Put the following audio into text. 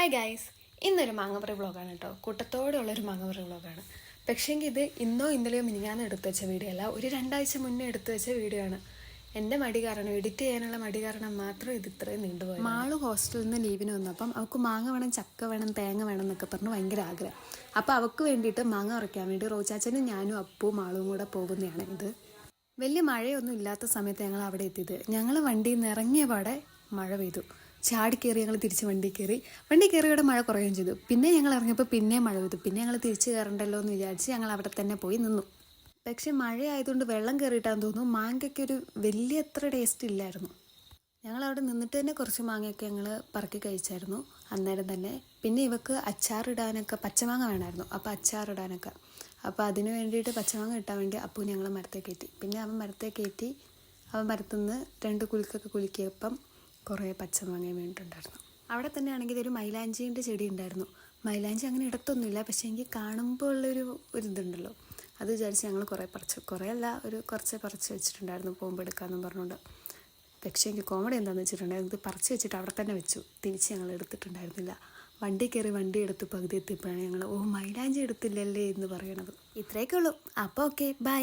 Hi guys ഇന്നൊരു മാങ്ങപ്പറി വ്ളോഗാണ് കേട്ടോ കൂട്ടത്തോടെയുള്ള ഒരു മാങ്ങപ്പറി വ്ളോഗാണ്. പക്ഷേങ്കിൽ ഇത് ഇന്നോ ഇന്നലെയോ ഞാൻ എടുത്തു വെച്ച വീഡിയോ അല്ല ഒരു രണ്ടാഴ്ച മുന്നേ എടുത്തു വെച്ച വീഡിയോ ആണ്. എന്റെ മടി കാരണം എഡിറ്റ് ചെയ്യാനുള്ള മടി കാരണം മാത്രം ഇത് ഇത്രയും നീണ്ടുപോയി മാൾ ഹോസ്റ്റലിൽ നിന്ന് ലീവിന് വന്നപ്പം അവൾക്ക് മാങ്ങ വേണം ചക്ക വേണം തേങ്ങ വേണം എന്നൊക്കെ പറഞ്ഞ് ഭയങ്കര ആഗ്രഹം. അപ്പോൾ അവൾക്ക് വേണ്ടിയിട്ട് മാങ്ങ ഉറയ്ക്കാൻ വേണ്ടി റോച്ചാച്ചനും ഞാനും അപ്പവും മാളും കൂടെ പോകുന്നതാണ് ഇത്. വലിയ മഴയൊന്നും ഇല്ലാത്ത സമയത്ത് ഞങ്ങൾ അവിടെ എത്തിയത്. ഞങ്ങൾ വണ്ടിയിൽ നിന്ന് ഇറങ്ങിയ പാടെ മഴ പെയ്തു. ചാടി കയറി ഞങ്ങൾ തിരിച്ച് വണ്ടി കയറി വണ്ടി കയറിയോടെ മഴ കുറയുകയും ചെയ്തു. പിന്നെ ഞങ്ങൾ ഇറങ്ങിയപ്പോൾ പിന്നെ മഴ പെയ്തു. പിന്നെ ഞങ്ങൾ തിരിച്ച് കയറണ്ടല്ലോ എന്ന് വിചാരിച്ച് ഞങ്ങൾ അവിടെ തന്നെ പോയി നിന്നു. പക്ഷേ മഴയായതുകൊണ്ട് വെള്ളം കയറിയിട്ടാന്ന് തോന്നുന്നു മാങ്ങയ്ക്ക് ഒരു വലിയ അത്ര ടേസ്റ്റ് ഇല്ലായിരുന്നു. ഞങ്ങൾ അവിടെ നിന്നിട്ട് തന്നെ കുറച്ച് മാങ്ങയൊക്കെ ഞങ്ങൾ പറക്കി കഴിച്ചായിരുന്നു അന്നേരം തന്നെ. പിന്നെ ഇവക്ക് അച്ചാറിടാനൊക്കെ പച്ചമാങ്ങ വേണമായിരുന്നു. അപ്പോൾ അച്ചാറിടാനൊക്കെ അപ്പോൾ അതിന് വേണ്ടിയിട്ട് പച്ചമാങ്ങ ഇട്ടാൻ വേണ്ടി അപ്പു ഞങ്ങൾ മരത്തെ കയറ്റി. പിന്നെ അവൻ മരത്തെ കയറ്റി അവൻ മരത്തുനിന്ന് രണ്ട് കുലുക്കൊക്കെ കുലുക്കിയപ്പം കുറേ പച്ചമാങ്ങയും വീണിട്ടുണ്ടായിരുന്നു അവിടെ തന്നെ ആണെങ്കിൽ ഒരു മൈലാഞ്ചീന്റെ ചെടി ഉണ്ടായിരുന്നു മൈലാഞ്ചി അങ്ങനെ ഇടത്തൊന്നുമില്ല. പക്ഷേ എനിക്ക് കാണുമ്പോൾ ഉള്ളൊരു ഒരു ഇതുണ്ടല്ലോ. അത് വിചാരിച്ച് ഞങ്ങൾ കുറേ പറിച്ചു കുറേ അല്ല ഒരു കുറച്ച് പറിച്ച് വെച്ചിട്ടുണ്ടായിരുന്നു പോകുമ്പോൾ എടുക്കാമെന്നും പറഞ്ഞുകൊണ്ട്. പക്ഷേ എനിക്ക് കോമഡി എന്താണെന്ന് വെച്ചിട്ടുണ്ടെങ്കിൽ ഇത് പറിച്ച് വെച്ചിട്ട് അവിടെ തന്നെ വെച്ചു. തിരിച്ച് ഞങ്ങൾ എടുത്തിട്ടുണ്ടായിരുന്നില്ല. വണ്ടി കയറി വണ്ടി എടുത്ത് പകുതി എത്തിയപ്പോഴാണ് ഞങ്ങൾ ഓ മൈലാഞ്ചി എടുത്തില്ലല്ലേ? എന്ന് പറയണത്. ഇത്രയൊക്കെ ഉള്ളൂ. അപ്പോൾ ഓക്കെ ബൈ.